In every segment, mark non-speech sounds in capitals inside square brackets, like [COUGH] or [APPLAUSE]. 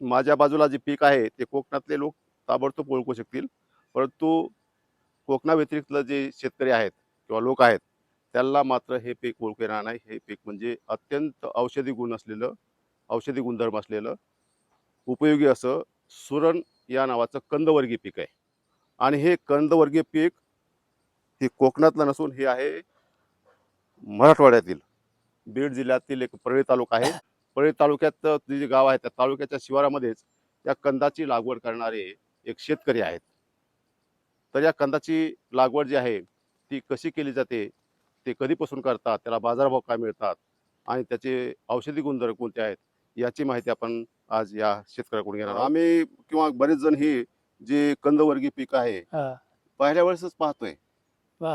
माझ्या बाजूला जे पीक आहे ते कोकणातले लोक ताबडतोब ओळखू शकतील. परंतु कोकणाव्यतिरिक्त जे शेतकरी आहेत किंवा लोक आहेत त्यांना मात्र हे पीक ओळखू येणार नाही. हे पीक म्हणजे अत्यंत औषधी गुण असलेलं औषधी गुणधर्म असलेलं उपयोगी असं सुरण या नावाचं कंदवर्गीय पीक आहे. आणि हे कंदवर्गीय पीक हे कोकणातलं नसून हे आहे मराठवाड्यातील बीड जिल्ह्यातील एक परळी तालुका आहे. परळी तालुक्यात जे जे गाव आहे त्या तालुक्याच्या शिवारामध्येच त्या कंदाची लागवड करणारे एक शेतकरी आहेत तर या कंदाची लागवड जी आहे ती कशी केली जाते ते कधीपासून करतात त्याला बाजारभाव काय मिळतात आणि त्याचे औषधी गुणधर्म कोणते आहेत याची माहिती आपण आज या शेतकऱ्याकडून घेणार आहोत. आम्ही किंवा बरेच जण ही जे कंदवर्गीय पीक आहे हा, पहिल्या वेळेसच पाहतोय.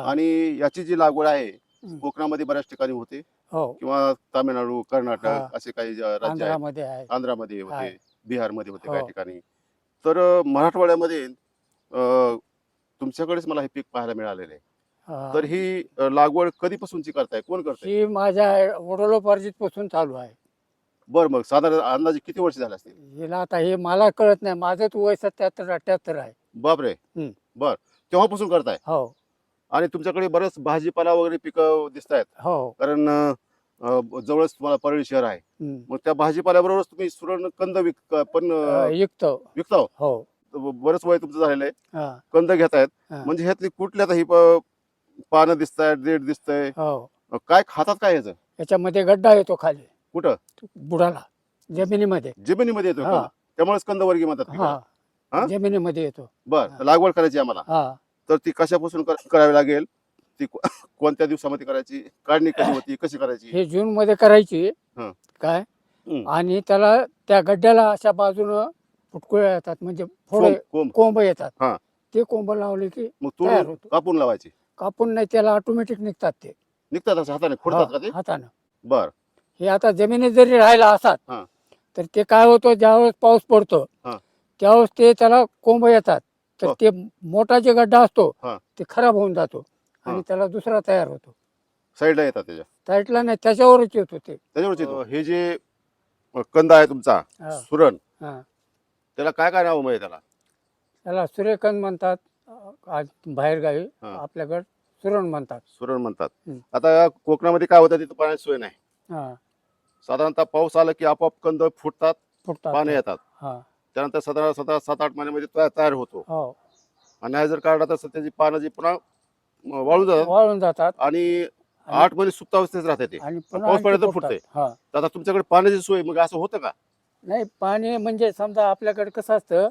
आणि याची जी लागवड आहे. कोकणामध्ये बऱ्याच ठिकाणी होते. हो. किंवा तामिळनाडू कर्नाटक. असे काही राज्य आहेत. आंध्रामध्ये आहे आंध्रामध्ये आहे. होते बिहारमध्ये होते काही हो. ठिकाणी. तर अ, मराठवाड्यामध्ये अ, तुमच्याकडेच मला हे पीक पाहायला मिळालेलं आहे. हा. तर ही अ, लागवड कधीपासूनची करताय? कोण करताय? ही माझ्या वडिलोपार्जित पासून चालू आहे. बरं मग साधारण अंदाजे किती वर्ष झाले असतील? हिला आता हे मला कळत नाही. माझंच वय सत्याहत्तर अठ्याहत्तर आहे. बापरे. हम्म. बर. तेव्हापासून करताय? हो. आणि तुमच्याकडे बरंच भाजीपाला वगैरे पिकं दिसत आहेत हो. कारण अ, जवळच तुम्हाला परळी शहर आहे. हम्म. मग त्या भाजीपाल्याबरोबरच तुम्ही सुरण कंद विक पण अ, अं, युक्त विकता हो? हो बरंच वय तुमचं झालेलं आहे. हा, कंद घेतायत. हा. म्हणजे ह्यातली कुठल्या आता ही प- पानं दिसत आहेत देठ दिसतंय? हो. काय खातात काय ह्याचं? याच्यामध्ये गड्डा येतो खाली. कुठं? बुडाला. जमिनीमध्ये. जमिनीमध्ये येतो हा. कंद. त्यामुळेच कंदवर्गीय म्हणतात हा. हा? जमिनीमध्ये येतो. बर लागवड करायची आम्हाला. हा. तर ती कशापासून कर- करावी लागेल? ती को- [LAUGHS] कोणत्या दिवसामध्ये करायची? काढणी कशी होती? कशी करायची? हे जून मध्ये करायची. हा. काय. आणि त्याला त्या गड्ड्याला अशा बाजूनं फुटकुळ्या येतात. म्हणजे फोडे कोंब कोंब. कोंब येतात. हा. ते कोंब लावले की मग तयार होतो. कापून लावायची? कापून नाही त्याला ऑटोमॅटिक निघतात ते. निघतात असं हाताने? खोडतात का ते? हा, हातानं. बर. हे आता जमिनीत जरी राहिला असतात हा. तर ते काय होतं? ज्यावेळेस पाऊस पडतो हा. त्यावेळेस ते त्याला कोंब येतात. तर हो. ते मोठा जे गड्डा असतो हा. ते खराब होऊन जातो हा. आणि त्याला दुसरा तयार होतो साईडला येतात त्याच्या साईडला नाही त्याच्यावरच येतो ते त्याच्यावरच येतो हे जे अ, कंद आहे तुमचा हा. सुरण हा. त्याला काय काय नाव आहे त्याला त्याला सूर्यकांत म्हणतात आज बाहेर गावी हा. आपल्याकडे सुरण म्हणतात सुरण म्हणतात. आता कोकणामध्ये काय होतं तिथं पाण्याची सोय नाही हा साधारणतः पाऊस आला की आपोआप कंद फुटतात फुटतात पाने येतात हा त्यानंतर साधारण सात सात आठ महिन्यामध्ये तयार तयार होतो. हो. आणि नाही जर काढला तर त्याची पानं जी पुन्हा वाळून जातात. वाळून जातात. आणि आठ महिने सुप्तावस्थेत राहते ते. आणि पाऊस पुन्हा आणखी. फुटतात. हा तर आता तुमच्याकडे पाण्याची सोय मग असं होतं का? नाही पाणी म्हणजे समजा आपल्याकडे कसं असतं.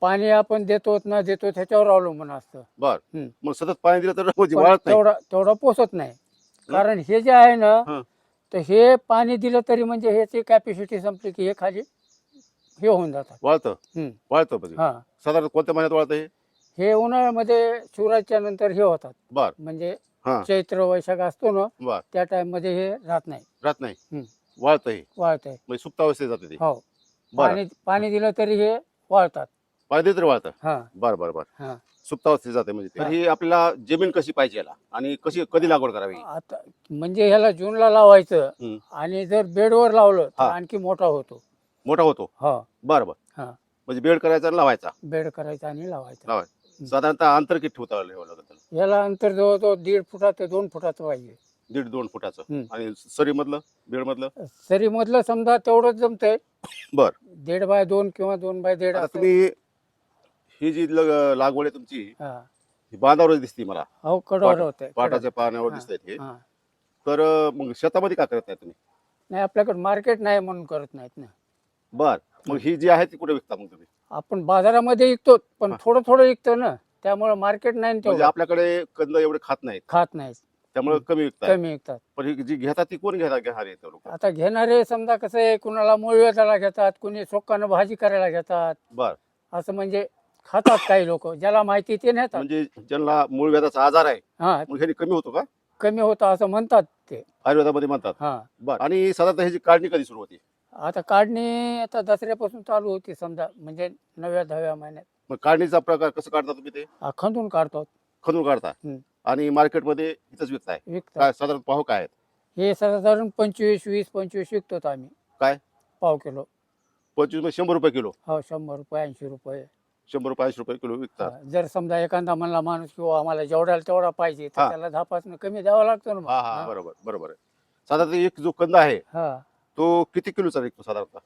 पाणी आपण देतो ना देतो त्याच्यावर अवलंबून असतं. बर. हम्म. मग सतत पाणी दिलं तर म्हणजे पण वाळत नाही. तेवढा तेवढा पोचत नाही. कारण हे जे आहे ना. तर हे पाणी दिलं तरी म्हणजे ह्याची कॅपॅसिटी संपली की हे खाली हे होऊन जातात. वाळतं? हम्म. वाळतं म्हणजे? हा. साधारण कोणत्या महिन्यात वाळतं हे? हे उन्हाळ्यामध्ये शिवराजच्या नंतर हे होतात. बर. म्हणजे हा. चैत्र वैशाख असतो ना बर. त्या टाइममध्ये हे राहत नाही. राहत नाही. वाळतं हे? वाळत आहे म्हणजे सुप्तावस्थेत जाते ते? हो. बरं. पाणी पाणी दिलं तरी हे वाळतात. पाणी दिलं तरी वाळतं? हा. बर बर बर. हा. सुप्तावस्थेत जाते म्हणजे ते. हा. तर ही आपल्याला जमीन कशी पाहिजे याला? आणि कशी कधी लागवड करावी? आता म्हणजे ह्याला जूनला लावायचं हम्म. आणि जर बेडवर लावलं तर हा. आणखी मोठा होतो. मोठा होतो. हा. बर बर हा. म्हणजे बेड करायचा आणि लावायचा. बेड करायचा आणि लावायचा. लावायचा. साधारणतः अंतर किती ठेवता ठेवावं लागेल त्याला? याला अंतर जवळजवळ दीड फुटा ते दोन फुटाचं पाहिजे. दीड दोन फुटाचं. हम्म. आणि सरी मधलं बेड मधलं सरी मधलं समजा तेवढंच जमतंय. बर. दीड बाय दोन किंवा दोन बाय दीड आता असं. तुम्ही ही जी लग- लागवड आहे तुमची हा. ही बांधावरच दिसते मला. हो कडवर होतंय पाटाच्या पाण्यावर हा. दिसत हे. हा. तर अं, मग शेतामध्ये का करत नाही तुम्ही? नाही आपल्याकडे मार्केट नाही म्हणून करत नाहीत ना. बर. मग ही जी आहे ती कुठे विकता मग तुम्ही? आपण बाजारामध्ये विकतो पण हा. थोडं थोडं विकतो ना. त्यामुळे मार्केट नाही ना म्हणजे तेवढं. आपल्याकडे कंद एवढे खात नाहीत. खात नाही त्यामुळे. कमी विकताय. कमी विकतात. पण ही जी घेतात ती कोण घेतात घेणार लोक? आता घेणारे समजा कसं आहे कुणाला मुळव्याला घेतात कुणी सोक्कानं भाजी करायला घेतात. बर. असं म्हणजे खातात काही लोक. ज्याला माहिती ते नेतात. म्हणजे ज्यांना मूळ व्याधाचा आजार आहे हा. मग ह्यानी कमी होतो का? कमी होतं असं म्हणतात ते. आयुर्वेदामध्ये म्हणतात. हा. बर. आणि साधारणतः ह्याची काढणी कधी सुरू होती? आता काढणी आता दसऱ्यापासून चालू होती समजा म्हणजे नव्या दहाव्या महिन्यात. मग काढणीचा प्रकार कसं काढता तुम्ही ते? हा, खंदून काढतो. खंदून काढता? हम्म. आणि मार्केटमध्ये इथंच विकताय? विकतात काय साधारण पाहू काय आहेत? हे साधारण पंचवीस वीस पंचवीस विकतो आम्ही. काय? पाव किलो. पंचवीस म्हणजे शंभर रुपये किलो. हो शंभर रुपये ऐंशी रुपये. शंभर रुपये ऐंशी रुपये किलो विकतात. हा, जर समजा एखादा म्हणला माणूस किंवा आम्हाला जेवढ्याला तेवढा पाहिजे तर हा. त्याला दहा पाच कमी द्यावा लागतो ना मग. हा हा हा. बरोबर बरोबर आहे. साधारण एक जो कंद आहे हा. तो किती किलोचा निघतो साधारणतः?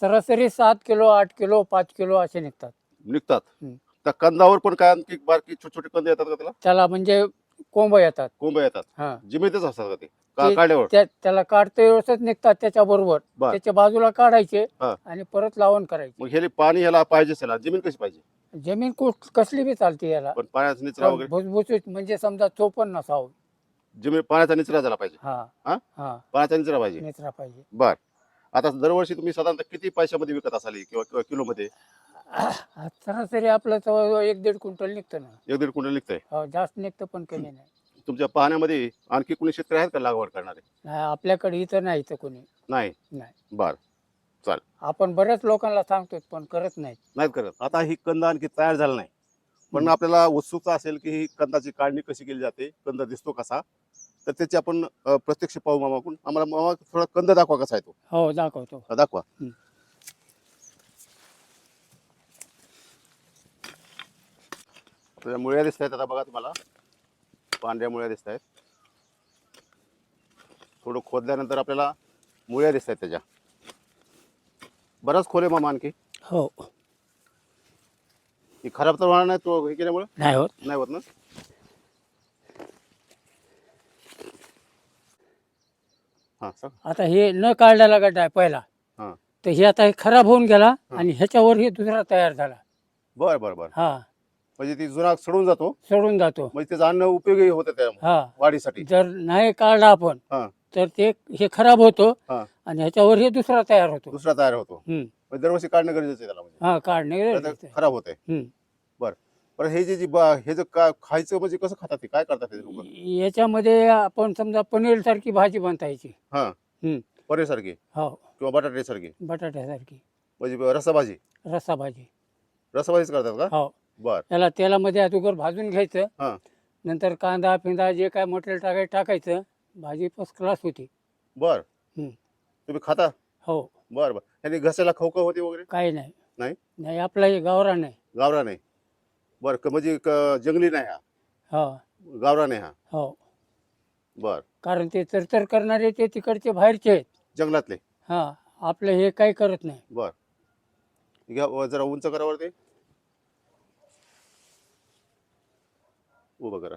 सरासरी सात किलो आठ किलो पाच किलो असे निघतात. निघतात. हम्म. त्या कंदावर पण काय आणखी बारकी छोटे छोटे कंद येतात का त्याला? त्याला म्हणजे कोंब येतात. कोंब येतात. हा. जिमेतच असतात का ते? का ते- काढल्यावर त्या त्याला काढते व्यवस्थित निघतात त्याच्या बरोबर बर. त्याच्या बाजूला काढायचे हा. आणि परत लावून करायचे. मग ह्याला पाणी ह्याला पाहिजे असेल जमीन कशी पाहिजे? जमीन कुठ कसली बी चालते याला. पण पाण्याचा निचरा वगैरे भुसभुशीत म्हणजे समजा चोपण नसावं जमीन पाण्याचा निचरा झाला पाहिजे. हा. हा? हा. पाण्याचा निचरा पाहिजे. नेचरा पाहिजे. बर. आता दरवर्षी तुम्ही साधारणतः किती पैशामध्ये विकत असाल ही किंवा किंवा किलोमध्ये? आ, सरासरी आपलं जवळजवळ एक दीड क्विंटल निघतं ना. एक दीड क्विंटल निघतंय. हो, जास्त निघतं पण कमी नाही. तुमच्या पाहण्यामध्ये आणखी कोणी शेतकरी आहेत का लागवड करणारे? नाही आपल्याकडे इथं नाही इथं कोणी. नाही? नाही. बर. आपण बऱ्याच लोकांना सांगतो पण करत नाहीत. नाहीत करत. आता ही कंद आणखी तयार झाला नाही. पण हम्म. आपल्याला उत्सुकता असेल की ही कंदाची काढणी कशी केली जाते? कंद दिसतो कसा? तर त्याची आपण अ, प्रत्यक्ष पाहू मामाकडून आम्हाला मामा थोडा कंद दाखवा कसा आहे तो. हो दाखवतो. हा, दाखवा. मुळ्या दिसत आहेत आता बघा तुम्हाला. पांढऱ्या मुळ्या दिसत आहेत. थोडं खोदल्यानंतर आपल्याला मुळ्या दिसत आहेत त्याच्या. बराच खोल आहे मामा आणखी. हो. ही खराब तर होणार नाही तो हे केल्यामुळे? नाही होत. नाही होत ना हां सांग आता हे न काढलेला गड्डा आहे पहिला. हां. तर हे आता हे खराब होऊन गेला आणि ह्याच्यावर हे दुसरा तयार झाला. बरं बरं बरं. हा. म्हणजे ती जुना सडून जातो? सोडून जातो. म्हणजे त्याचं अन्न उपयोगी होतं त्या हा. वाढीसाठी. जर नाही काढला आपण तर ते हे खराब होतो आणि ह्याच्यावर हे दुसरा तयार होतो. दुसरा तयार होतो. हम्म. म्हणजे दरवर्षी काढणं गरजेचं आहे त्याला म्हणजे. हा काढणे आहे. खराब होत बरं हे जे जी बा- हे जे का खायचं म्हणजे कसं खातात ते? काय करतात ते लोक? याच्यामध्ये आपण समजा पनीर सारखी भाजी बनतायची हां. हम्म. परेसारखी हो. किंवा बटाट्यासारखी? बटाट्यासारखी. म्हणजे रसाभाजी? रस्सा भाजी रसाभाजीच करतात का? हो. बर. त्याला तेलामध्ये अगोदर भाजून घ्यायचं. नंतर कांदा फिंदा जे काय मटेरियल टाकायचं टाकायचं भाजी फर्स्ट क्लास होती. बर. हम्म. तुम्ही खाता? हो. बर बर. आणि घसायला खवखव होते वगैरे? काही नाही. नाही? नाही आपला हे गावरान नाही गावरा नाही बर क- म्हणजे क- जंगली नाही हा. हो. गावरा नाही हा. हो. बर. कारण ते चरचर करणारे ते तिकडचे बाहेरचे आहेत. जंगलातले. हा आपलं हे काही करत नाही. बर. घ्या व जरा उंच करावर ते उभं करा.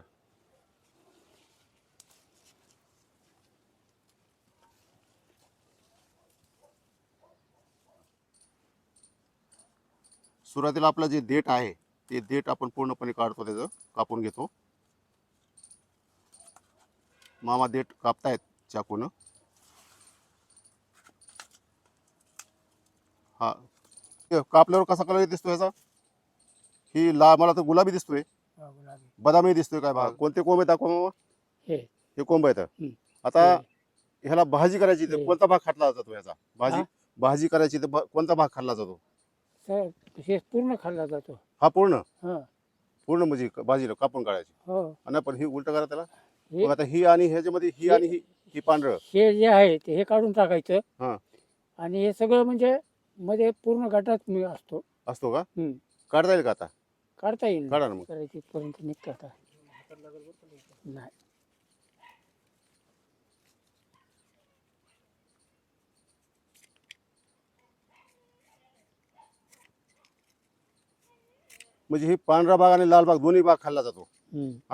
सुरुवातीला आपलं जे देठ आहे ते देठ आपण पूर्णपणे काढतो त्याचं कापून घेतो. मामा देठ कापतायत चाकून. हा. कापल्यावर कसा कलर दिसतो याचा ही ला मला तर गुलाबी दिसतोय. बदामी दिसतोय काय भाग? कोणते कोंब आहेत दाखवा मामा. हे. कोंब आहेत. आता. ह्याला भाजी करायची. कोणता भाग खाल्ला जातो याचा भाजी? भाजी करायची तर कोणता भाग खाल्ला जातो? तर हे पूर्ण खाल्ला जातो. हा पूर्ण? हा. पूर्ण म्हणजे क- भाजीला कापून काढायची. हो. आणि पण ही उलट करा त्याला? हे मग आता ही आणि ह्याच्यामध्ये ही आणि ही ही पांढरं. हे जे आहे ते हे काढून टाकायचं. हा. आणि हे सगळं म्हणजे मध्ये पूर्ण गटात मी असतो. असतो का? हम्म. काढता येईल का आता? काढता येईल काढा ना मग. करायची पर्यंत निघतं आता. नाही. म्हणजे ही पांढरा भाग आणि लाल भाग दोन्ही भाग खाल्ला जातो. हा?